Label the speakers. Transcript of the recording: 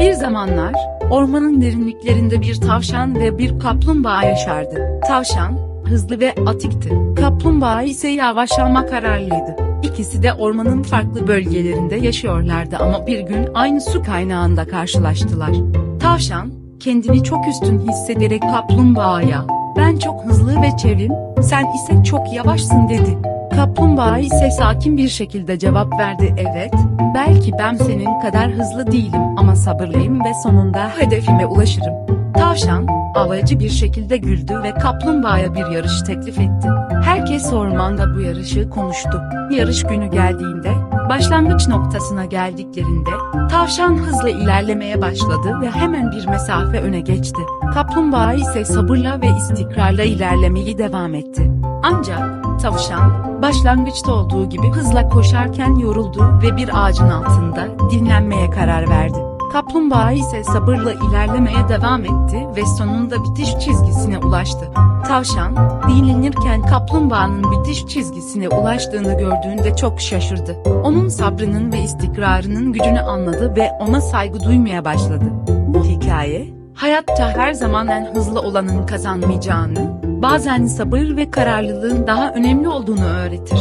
Speaker 1: Bir zamanlar, ormanın derinliklerinde bir tavşan ve bir kaplumbağa yaşardı. Tavşan, hızlı ve atikti. Kaplumbağa ise yavaş ama kararlıydı. İkisi de ormanın farklı bölgelerinde yaşıyorlardı ama bir gün aynı su kaynağında karşılaştılar. Tavşan, kendini çok üstün hissederek kaplumbağaya, ben çok hızlı ve çevim, sen ise çok yavaşsın dedi. Kaplumbağa ise sakin bir şekilde cevap verdi evet, belki ben senin kadar hızlı değilim ama sabırlıyım ve sonunda hedefime ulaşırım. Tavşan, avacı bir şekilde güldü ve kaplumbağaya bir yarış teklif etti. Herkes ormanda bu yarışı konuştu. Yarış günü geldiğinde, başlangıç noktasına geldiklerinde, tavşan hızla ilerlemeye başladı ve hemen bir mesafe öne geçti. Kaplumbağa ise sabırla ve istikrarla ilerlemeyi devam etti. Ancak, tavşan, başlangıçta olduğu gibi hızla koşarken yoruldu ve bir ağacın altında dinlenmeye karar verdi. Kaplumbağa ise sabırla ilerlemeye devam etti ve sonunda bitiş çizgisine ulaştı. Tavşan, dinlenirken kaplumbağanın bitiş çizgisine ulaştığını gördüğünde çok şaşırdı. Onun sabrının ve istikrarının gücünü anladı ve ona saygı duymaya başladı. Bu hikaye, hayatta her zaman en hızlı olanın kazanmayacağını, bazen sabır ve kararlılığın daha önemli olduğunu öğretir.